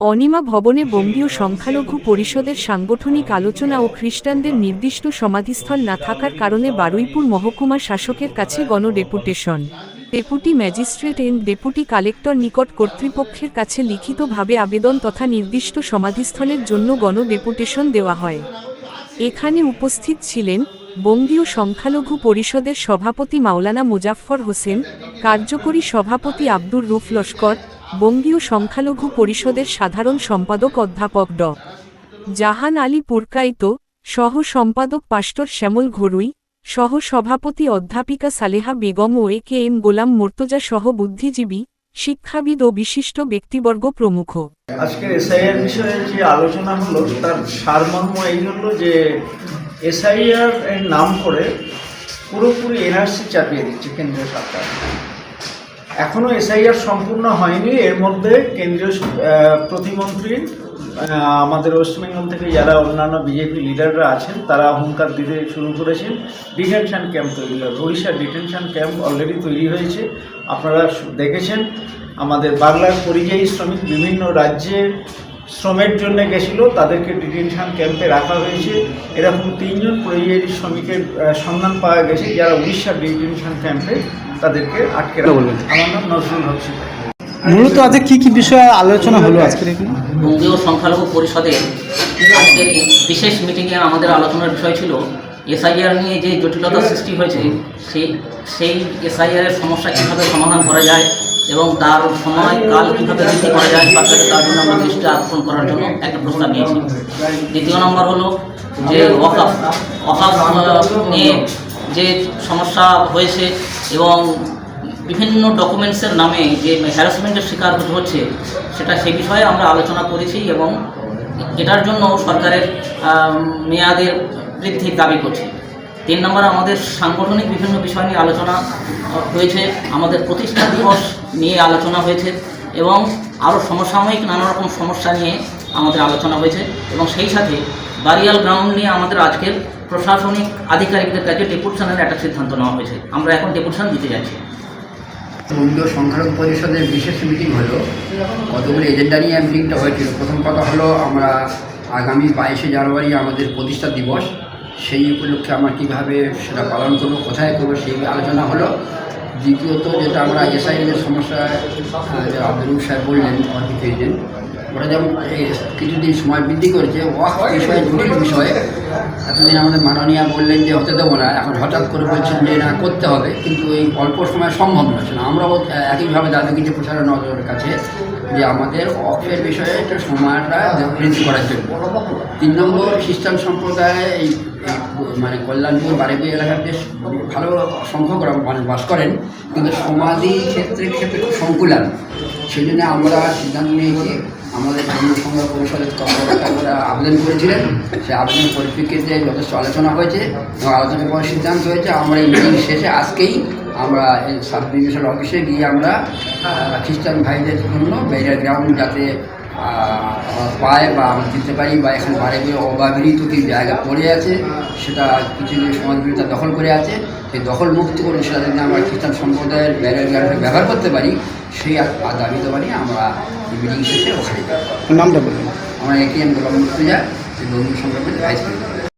অনিমা ভবনে বঙ্গীয় সংখ্যালঘু পরিষদের সাংগঠনিক আলোচনা ও খ্রিস্টানদের নির্দিষ্ট সমাধিস্থল না থাকার কারণে বারুইপুর মহকুমা শাসকের কাছে গণডেপুটেশন। Deputy magistrate and deputy collector নিকট কর্তৃপক্ষের কাছে লিখিতভাবে আবেদন তথা নির্দিষ্ট সমাধিস্থলের জন্য গণডেপুটেশন দেওয়া হয়। এখানে উপস্থিত ছিলেন বঙ্গীয় সংখ্যালঘু পরিষদের সভাপতি মাওলানা মুজাফফর হোসেন, কার্যকরী সভাপতি আব্দুর রুফ লস্কর বঙ্গীয় সংখ্যালঘু পরিষদের সাধারণ সম্পাদক অধ্যাপক ড। জাহান আলী পুরকাইত সহ সম্পাদক পাস্টর শ্যামল ঘরুই সহ সভাপতি অধ্যাপিকা সালেহা বেগম ও A K M Golam Murtaza সহ বুদ্ধিজীবী, শিক্ষাবিদ ও বিশিষ্ট ব্যক্তিবর্গ প্রমুখ। আজকে এসআইআর বিষয়ে যে আলোচনা হলো, তার সারমর্ম এই হলো যে এসআইআর এর নাম করে পুরোপুরি এনআরসি চাপিয়ে দিচ্ছে কেন্দ্রীয় সরকার। এখনও এসআইআর সম্পূর্ণ হয়নি, এর মধ্যে কেন্দ্রীয় প্রতিমন্ত্রী আমাদের ওয়েস্ট বেঙ্গল থেকে যারা অন্যান্য বিজেপি লিডাররা আছেন, তারা হুঙ্কার দিতে শুরু করেছেন। ডিটেনশন ক্যাম্প তৈরি হবে উড়িষ্যার ডিটেনশন ক্যাম্প অলরেডি তৈরি হয়েছে। আপনারা দেখেছেন, আমাদের বাংলার পরিযায়ী শ্রমিক বিভিন্ন রাজ্যে শ্রমের জন্য গেছিল তাদেরকে ডিটেনশন ক্যাম্পে রাখা হয়েছে। এরকম তিনজন পরিযায়ী শ্রমিকের সন্ধান পাওয়া গেছে যারা উড়িষ্যার ডিটেনশন ক্যাম্পে তাদেরকে আটকে রাখা। আমার নাম নজরুল হক মূলত আজকে কি কি বিষয়ে আলোচনা হলো আজকের এখানে? বঙ্গীয় সংখ্যালঘু পরিষদের আজকের বিশেষ মিটিংয়ে আমাদের আলোচনার বিষয় ছিল এসআইআর নিয়ে যে জটিলতা সৃষ্টি হয়েছে সেই সেই এসআইআর এর সমস্যা কীভাবে সমাধান করা যায় এবং তার সময় কাল কীভাবে বৃদ্ধি করা যায় সরকারের তার জন্য আমরা দৃষ্টি আকর্ষণ করার জন্য একটা প্রস্তাব নিয়েছি দ্বিতীয় নম্বর হলো যে ওয়াকাফ আহ, নিয়ে যে সমস্যা হয়েছে এবং বিভিন্ন ডকুমেন্টসের নামে যে হ্যারাসমেন্টের শিকার হচ্ছে সেটা সে বিষয়ে আমরা আলোচনা করেছি এবং এটার জন্য সরকারের মেয়াদের বৃদ্ধির দাবি করছি। তিন নম্বরে আমাদের সাংগঠনিক বিভিন্ন বিষয় নিয়ে আলোচনা হয়েছে, আমাদের প্রতিষ্ঠা দিবস নিয়ে আলোচনা হয়েছে এবং আরও সমসাময়িক নানা রকম সমস্যা নিয়ে আমাদের আলোচনা হয়েছে এবং সেই সাথে বারিয়াল গ্রাউন্ড নিয়ে আমাদের আজকের প্রশাসনিক আধিকারিকদের কাছে ডেপুটেশনের একটা সিদ্ধান্ত নেওয়া হয়েছে। আমরা এখন ডেপুটেশন দিতে যাচ্ছি। বঙ্গীয় সংখ্যালঘু পরিষদের বিশেষ মিটিং হলো। কতগুলো এজেন্ডা নিয়ে মিটিংটা হয়েছিল? প্রথম কথা হলো আমরা আগামী বাইশে জানুয়ারি আমাদের প্রতিষ্ঠা দিবস। সেই উপলক্ষে আমরা কীভাবে সেটা পালন করব, কোথায় করব সেই আলোচনা হলো। দ্বিতীয়ত যেটা আমরা এসআইএলের সমস্যা আব্দুল সাহেব বললেন অর্পিত এজেন্ট ওরা যেমন কিছুদিন সময় বৃদ্ধি করেছে বিষয়ে জটিল বিষয়ে। এতদিন আমাদের মাননীয়া বললেন যে হতে দেবো না, এখন হঠাৎ করে বলছেন যে না, করতে হবে, কিন্তু এই অল্প সময় সম্ভব নয় না আমরাও একইভাবে দাবি কিছু প্রচারণ নজরের কাছে। যে আমাদের অফের বিষয়ে একটা সময়টা বৃদ্ধি করার জন্য। তিন নম্বর, খ্রিস্টান সম্প্রদায়ে এই মানে কল্যাণপুর বাড়িপুর এলাকার বেশ ভালো সংখ্যক মানুষ বাস করেন, কিন্তু সমাধি ক্ষেত্রে ক্ষেত্রে খুব সংকুলান। সেই জন্য আমরা সিদ্ধান্ত নিয়েছি, আমাদের হিন্দু সংঘ পরিষদের কর্মকর্তারা আবেদন করেছিলেন। সেই আবেদনের পরিপ্রেক্ষিতে যথেষ্ট আলোচনা হয়েছে এবং আলোচনার পর সিদ্ধান্ত হয়েছে, আমরা এই মিটিং শেষে আজকেই আমরা এই সাব ডিভিশন অফিসে গিয়ে আমরা খ্রিস্টান ভাইদের জন্য ব্যারিয়ার গ্রাউন্ড যাতে পায় বা আমরা দিতে পারি বা এখানে বাড়ি গিয়ে অব্যবহৃত কি জায়গা পড়ে আছে সেটা কিছু সমাজ বিরোধিতা দখল করে আছে সেই দখল মুক্ত করে সেটা যদি আমরা খ্রিস্টান সম্প্রদায়ের ব্যারিয়ার গ্রাউন্ডে ব্যবহার করতে পারি সেই দাবি নিয়ে আমরা মিটিং শেষে ওখানে। নামটা বলবেন আমরা একে এম গোলাম মুর্তুজা বন্ধু সংগ্রামের ভাইস প্রেসিডেন্ট